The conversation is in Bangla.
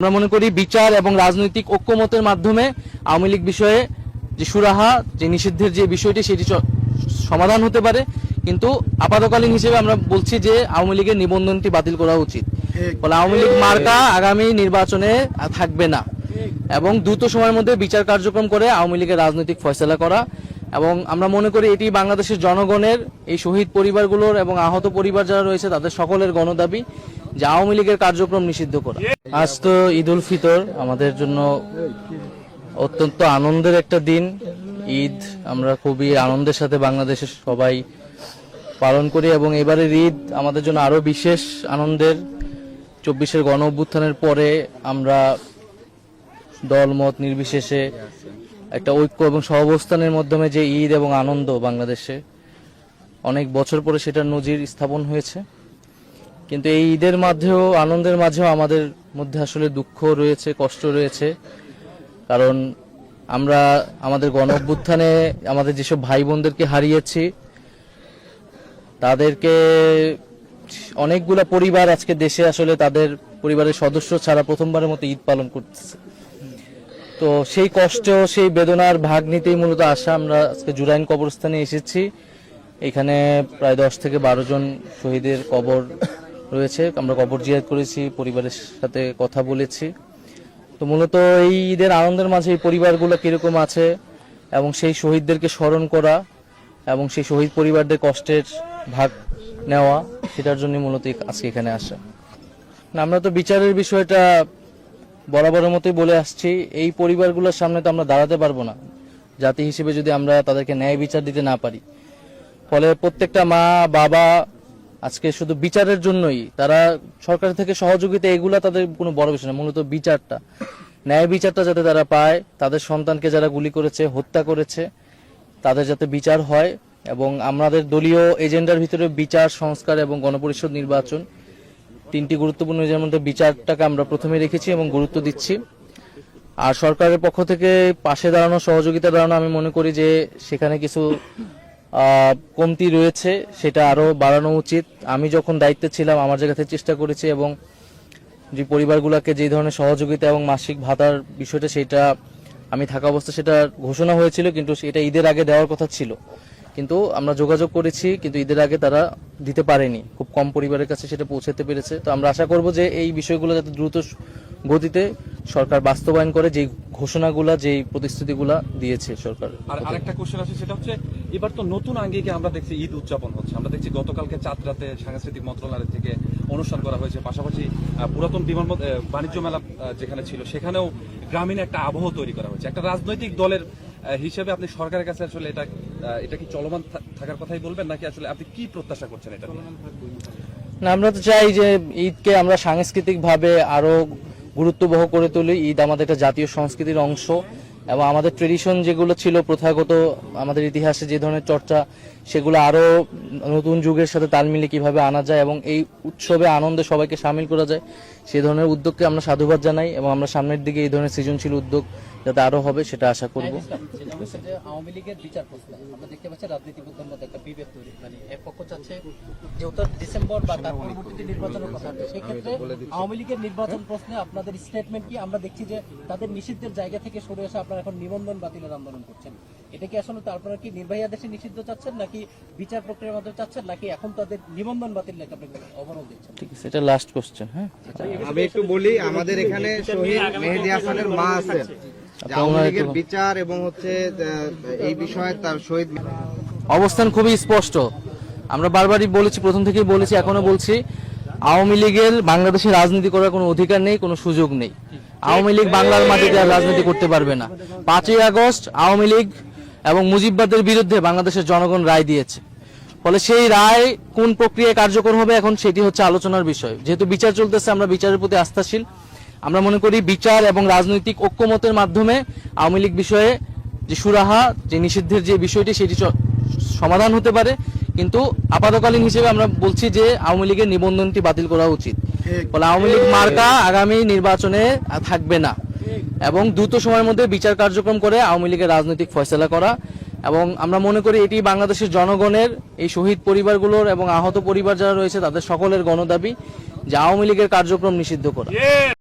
আমরা মনে করি বিচার এবং রাজনৈতিক ঐক্যমতের মাধ্যমে আওয়ামী লীগ বিষয়ে যে সুরাহা, যে নিষিদ্ধের যে বিষয়টি, সেটি সমাধান হতে পারে। কিন্তু আপাতকালীন হিসেবে আমরা বলছি যে আওয়ামী লীগের নিবন্ধনটি বাতিল করা উচিত। ফলে আওয়ামী লীগ মার্কা আগামী নির্বাচনে থাকবে না। এবং দ্রুত সময়ের মধ্যে বিচার কার্যক্রম করে আওয়ামী লীগের রাজনৈতিক ফয়সলা করা। এবং আমরা মনে করি এটি বাংলাদেশের জনগণের, এই শহীদ পরিবারগুলোর এবং আহত পরিবার যারা রয়েছে, তাদের সকলের গণদাবি। যে আওয়ামী লীগের কার্যক্রম নিষিদ্ধ করা। আজ তো ঈদ উল ফিতর, আমাদের জন্য অত্যন্ত আনন্দের একটা দিন। ঈদ, আমরা খুবই আনন্দের সাথে বাংলাদেশের সবাই পালন করি এবং এবারের ঈদ আমাদের জন্য আরও বিশেষ আনন্দের। চব্বিশের গণ অভ্যুত্থানের পরে আমরা দলমত নির্বিশেষে একটা ঐক্য এবং সহাবস্থানের মাধ্যমে যে ঈদ এবং আনন্দ বাংলাদেশে, অনেক বছর পরে সেটার নজির স্থাপন হয়েছে। কিন্তু এই ঈদের মাঝেও, আনন্দের মাঝেও আমাদের মধ্যে আসলে দুঃখ রয়েছে, কষ্ট রয়েছে। কারণ আমরা আমাদের গণ অভ্যুত্থানে আমাদের যেসব ভাই বোনদেরকে হারিয়েছি, তাদেরকে অনেকগুলা পরিবার আজকে দেশে আসলে তাদের পরিবারের সদস্য ছাড়া প্রথমবারের মতো ঈদ পালন করতেছে। তো সেই কষ্ট, সেই বেদনার ভাগ নিতেই মূলত আসা আমরা আজকে জুরাইন কবরস্থানে এসেছি। এখানে প্রায় দশ থেকে বারো জন শহীদের কবর রয়েছে। আমরা কবর জিয়াদ করেছি পরিবারের সাথে কথা বলেছি। তো মূলত এই ঈদের আনন্দের মাঝে এই পরিবারগুলো কীরকম আছে এবং সেই শহীদদেরকে স্মরণ করা এবং সেই শহীদ পরিবারদের কষ্টের ভাগ নেওয়া সেটার জন্য মূলত আজকে এখানে আসা। না, আমরা তো বিচারের বিষয়টা বরাবরের মতোই বলে আসছি। এই পরিবারগুলোর সামনে তো আমরা দাঁড়াতে পারব না। জাতি হিসেবে যদি আমরা তাদেরকে ন্যায় বিচার দিতে না পারি ফলে প্রত্যেকটা মা বাবা আজকে শুধু বিচারের জন্যই, তারা সরকার থেকে সহযোগিতা, এগুলা তাদের কোনো বড় বিষয় না, মূলত বিচারটা। ন্যায় বিচারটা যাতে তারা পায়, তাদের সন্তানকে যারা গুলি করেছে, হত্যা করেছে, তাদের যাতে বিচার হয়, এবং আমাদের দলীয় এজেন্ডার ভিতরে বিচার, সংস্কার এবং গণপরিষদ নির্বাচন, তিনটি গুরুত্বপূর্ণ এর মধ্যে বিচারটাকে আমরা প্রথমে রেখেছি এবং গুরুত্ব দিচ্ছি। আর সরকারের পক্ষ থেকে পাশে দাঁড়ানো, সহযোগিতা দাঁড়ানো, আমি মনে করি যে সেখানে কিছু কমতি রয়েছে, সেটা আরও বাড়ানো উচিত। আমি যখন দায়িত্বে ছিলাম, আমার জায়গা থেকে চেষ্টা করেছি এবং যে পরিবারগুলোকে যে ধরনের সহযোগিতা এবং মাসিক ভাতার বিষয়টা সেটা আমি থাকা অবস্থা সেটা ঘোষণা হয়েছিল, কিন্তু এটা ঈদের আগে দেওয়ার কথা ছিল। কিন্তু আমরা যোগাযোগ করেছি, কিন্তু ঈদের আগে তারা দিতে পারেনি। খুব কম পরিবারের কাছে সেটা পৌঁছাতে পেরেছে। তো আমরা আশা করব যে এই বিষয়গুলো যাতে দ্রুত গতিতে সরকার বাস্তবায়ন করে যে ঘোষণাগুলা যেই প্রতিশ্রুতিগুলা দিয়েছে সরকার। আর আরেকটা কোশ্চেন আছে সেটা হচ্ছে এবার তো নতুন আঙ্গিকে আমরা দেখছি ঈদ উদযাপন হচ্ছে। আমরা দেখছি গতকালকে চাঁদ রাতে সাংস্কৃতিক মন্ত্রণালয় থেকে অনুষ্ঠান করা হয়েছে। পাশাপাশি পুরাতন বিমানবন্দর বাণিজ্য মেলা যেখানে ছিল সেখানেও গ্রামীণ একটা আবহ তৈরি করা হয়েছে। একটা রাজনৈতিক দলের হিসেবে আপনি সরকারের কাছে আসলে এটা এটা কি চলমান থাকার কথাই বলবেন? নাকি আসলে আপনি কি প্রত্যাশা করছেন এটা না আমরা তো চাই যে ঈদকে আমরা সাংস্কৃতিক ভাবে আরও গুরুত্ববহ করে তুলি। ঈদ আমাদের একটা জাতীয় সংস্কৃতির অংশ। এবং আমাদের ট্রেডিশন যেগুলো ছিল প্রথাগত, আমাদের ইতিহাসে যে ধরনের চর্চা, সেগুলো আরও নতুন যুগের সাথে তাল মিলিয়ে কীভাবে আনা যায় এবং এই উৎসবে আনন্দে সবাইকে সামিল করা যায়, সে ধরনের উদ্যোগকে আমরা সাধুবাদ জানাই এবং আমরা সামনের দিকে এই ধরনের সৃজনশীল উদ্যোগ যাতে আরও হবে, সেটা আশা করব। যেটা আওয়ামী লীগের বিচার আমরা দেখতে পাচ্ছি তৈরি মানে যেহেতু ডিসেম্বর আওয়ামী লীগের নির্বাচন প্রশ্নে আপনাদের স্টেটমেন্ট কি? আমরা দেখছি যে তাদের নিষিদ্ধের জায়গা থেকে সরে এসে আপনারা এখন নিবন্ধন বাতিলের আন্দোলন করছেন। এটা কি আসলে আপনারা কি নির্বাহী আদেশে নিষিদ্ধ চাচ্ছেন নাকি বিচার প্রক্রিয়ার মাধ্যমে চাচ্ছেন নাকি এখন তাদের নিবন্ধন বাতিল নাকি আপনি অবরোধ দিচ্ছেন? ঠিক আছে এটা লাস্ট কোশ্চেন হ্যাঁ? আমি একটু বলি আমাদের এখানে শহীদ মেহেদি হাসানের মা আছেন। যে আওয়ামী লীগের বিচার এবং হচ্ছে এই বিষয়ে তার শহীদ অবস্থান খুবই স্পষ্ট। আমরা বারবারই বলেছি প্রথম থেকেই বলেছি এখনও বলছি আওয়ামী লীগের বাংলাদেশে রাজনীতি করার কোনো অধিকার নেই কোনো সুযোগ নেই। আওয়ামী লীগ বাংলার মাটিতে আর রাজনীতি করতে পারবে না। পাঁচই আগস্ট আওয়ামী লীগ এবং মুজিববাদের বিরুদ্ধে বাংলাদেশের জনগণ রায় দিয়েছে। ফলে সেই রায় কোন প্রক্রিয়ায় কার্যকর হবে এখন সেটি হচ্ছে আলোচনার বিষয়। যেহেতু বিচার চলতেছে, আমরা বিচারের প্রতি আস্থাশীল। আমরা মনে করি বিচার এবং রাজনৈতিক ঐক্যমতের মাধ্যমে আওয়ামী লীগ বিষয়ে যে সুরাহা, যে নিষিদ্ধের যে বিষয়টি, সেটি সমাধান হতে পারে। কিন্তু আপাতকালীন হিসেবে আমরা বলছি যে আওয়ামী লীগের নিবন্ধনটি বাতিল করা উচিত। ফলে আওয়ামী লীগ মার্কা আগামী নির্বাচনে থাকবে না। এবং দ্রুত সময়ের মধ্যে বিচার কার্যক্রম করে আওয়ামী লীগের রাজনৈতিক ফয়সলা করা। এবং আমরা মনে করি এটি বাংলাদেশের জনগণের, এই শহীদ পরিবারগুলোর এবং আহত পরিবার যারা রয়েছে, তাদের সকলের গণদাবি যে আওয়ামী লীগের কার্যক্রম নিষিদ্ধ করা।